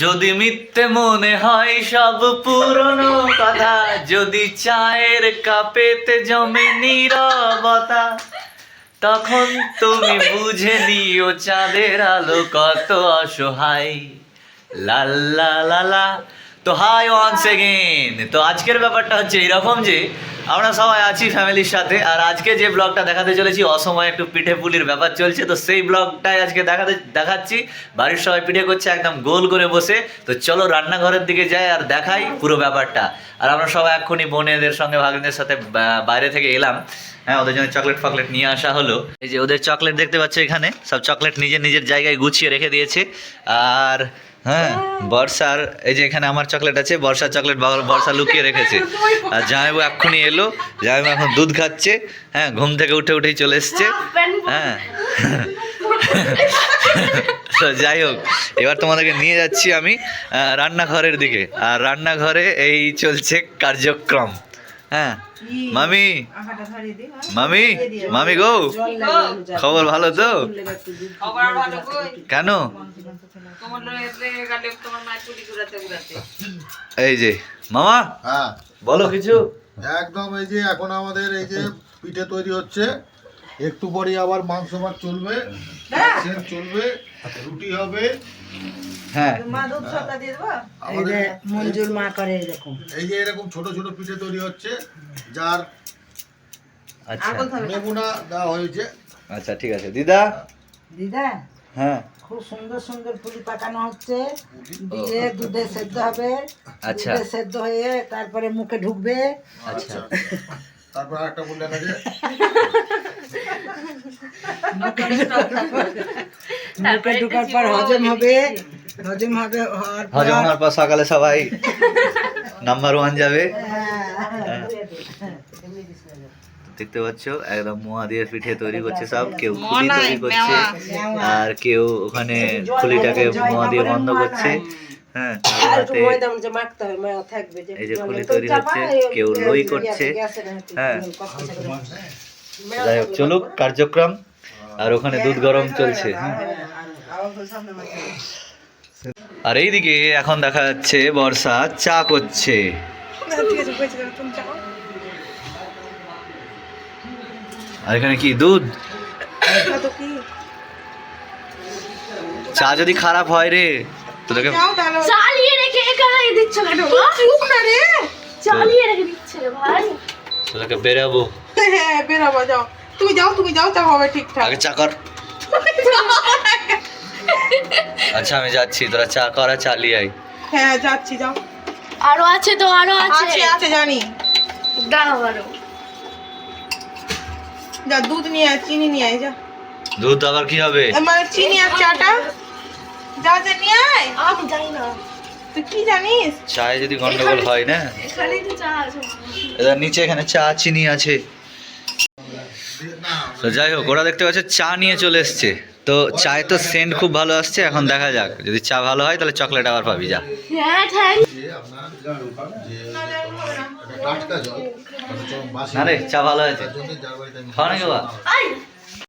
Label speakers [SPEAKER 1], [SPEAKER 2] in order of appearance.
[SPEAKER 1] যদি মিথ্যে মনে হয় সব পুরনো কথা, যদি চায়ের কাপেতে জমে নীরবতা, তখন তুমি বুঝে নিও চাঁদের আলো কত অসহায়। লাল্লা লালা তো হাই ওয়ান্স এগেন তো আজকের ব্যাপারটা হচ্ছে এরকম যে আমরা সবাই আছি ফ্যামিলির সাথে, আর আজকে যে ব্লগটা দেখাতে চলেছি, অসময়ে একটু পিঠে পুলির ব্যাপার চলছে, তো সেই ব্লগটাই আজকে দেখাতে, দেখাচ্ছি। বাড়ির সবাই পিঠে করছে, একদম গোল করে বসে। তো চলো রান্নাঘরের দিকে যাই আর দেখাই পুরো ব্যাপারটা। আর আমরা সবাই এক্ষুনি বোনেদের সঙ্গে ভাগ্নের সাথে বাইরে থেকে এলাম। হ্যাঁ ওদের জন্য চকলেট ফকলেট নিয়ে আসা হলো। এই যে ওদের চকলেট দেখতে পাচ্ছ এখানে, সব চকলেট নিজের নিজের জায়গায় গুছিয়ে রেখে দিয়েছে। আর হ্যাঁ বর্ষার এই যে এখানে আমার চকলেট আছে বর্ষার চকলেট বর্ষা লুকিয়ে রেখেছে। আর জামাইবু এক্ষুনি এলো জামাইবু এখন দুধ খাচ্ছে হ্যাঁ ঘুম থেকে উঠে উঠেই চলে এসছে হ্যাঁ। তো যাই হোক এবার তোমাদেরকে নিয়ে যাচ্ছি আমি রান্নাঘরের দিকে। আর রান্নাঘরে এই চলছে কার্যক্রম। হ্যাঁ। মামি। মামি মামি গো। খবর ভালো তো?
[SPEAKER 2] খবর ভালো কই?
[SPEAKER 1] কেন? এই যে মামা
[SPEAKER 3] হ্যাঁ।
[SPEAKER 1] বলো কিছু।
[SPEAKER 3] একদম এই যে এখন আমাদের এই যে পিঠে তৈরি হচ্ছে একটু পরে আবার মাংস ভাত চলবে সেন চলবে রুটি হবে।
[SPEAKER 1] হ্যাঁ।
[SPEAKER 4] এই
[SPEAKER 3] আমাদের
[SPEAKER 4] মঞ্জুর মা করে এরকম।
[SPEAKER 3] এই যে এরকম ছোট ছোট পিঠে তৈরি হচ্ছে যার
[SPEAKER 1] আচ্ছা।
[SPEAKER 3] দেওয়া হয়েছে।
[SPEAKER 1] আচ্ছা ঠিক আছে। দিদা?
[SPEAKER 4] দিদা
[SPEAKER 1] হ্যাঁ।
[SPEAKER 4] খুব সুন্দর সুন্দর পুলি পাকানো হচ্ছে। দিয়ে দুধে সেদ্ধ হবে।
[SPEAKER 1] আচ্ছা।
[SPEAKER 4] দুধে সেদ্ধ হয়ে তারপরে মুখে ঢুকবে।
[SPEAKER 1] আচ্ছা।
[SPEAKER 3] তারপর একটা বললেন আগে
[SPEAKER 4] মুখে ঢুকার পর হজম হবে। হজম হবে হওয়ার পর
[SPEAKER 1] সকালে সবাই নাম্বার ওয়ান যাবে।
[SPEAKER 4] হ্যাঁ।
[SPEAKER 1] দেখতে পাচ্ছ একদম মোয়া দিয়ে পিঠে তৈরি করছে সব কেউ খুলি তৈরি করছে আর কেউ ওখানে খুলিটাকে মোয়া দিয়ে বন্ধ করছে। হ্যাঁ এই যে খুলি তৈরি হচ্ছে কেউ লই করছে। হ্যাঁ। যাই হোক চলুক কার্যক্রম আর ওখানে দুধ গরম চলছে হ্যাঁ। আর এইদিকে এখন দেখা যাচ্ছে বর্ষা চা করছে। আর এখানে কি দুধ? চা যদি খারাপ হয় রে তোদেরকে
[SPEAKER 5] চালিয়ে রেখে এখানে দিচ্ছ কেন চুপ না রে। চালিয়ে রেখে দিচ্ছে রে ভাই।
[SPEAKER 1] তোদেরকে বেরাবো।
[SPEAKER 2] হ্যাঁ বেরাবো যাও। তুমি যাও তুমি যাও তা হবে ঠিকঠাক।
[SPEAKER 1] আগে চা কর। আচ্ছা আমি যাচ্ছি। তোরা চা করা চালিয়ে আয়।
[SPEAKER 2] হ্যাঁ যাচ্ছি যাও।
[SPEAKER 5] আরও আছে তো আরও আছে।
[SPEAKER 2] আছে আছে জানি।
[SPEAKER 5] দাও আরও।
[SPEAKER 2] যা দুধ নিয়ে আয় চিনি নিয়ে আয় যা।
[SPEAKER 1] দুধ আবার কি হবে?
[SPEAKER 2] এ মানে চিনি আর চাটা? যা যা নিয়ে আয়।
[SPEAKER 5] আমি জানি না।
[SPEAKER 2] তুই কি জানিস?
[SPEAKER 1] চায়ে যদি গন্ডগোল হয় না?
[SPEAKER 5] এখানেই তো চা আছে।
[SPEAKER 1] এবার নিচে এখানে চা চিনি আছে। তো যাই হোক ওরা দেখতে পাচ্ছে চা নিয়ে চলে এসছে। তো চায় তো সেন্ট খুব ভালো আসছে এখন দেখা যাক। যদি চা ভালো হয় তাহলে চকলেট আবার পাবি যা।
[SPEAKER 5] হ্যাঁ
[SPEAKER 1] না রে চা ভালো হয়েছে। নাকি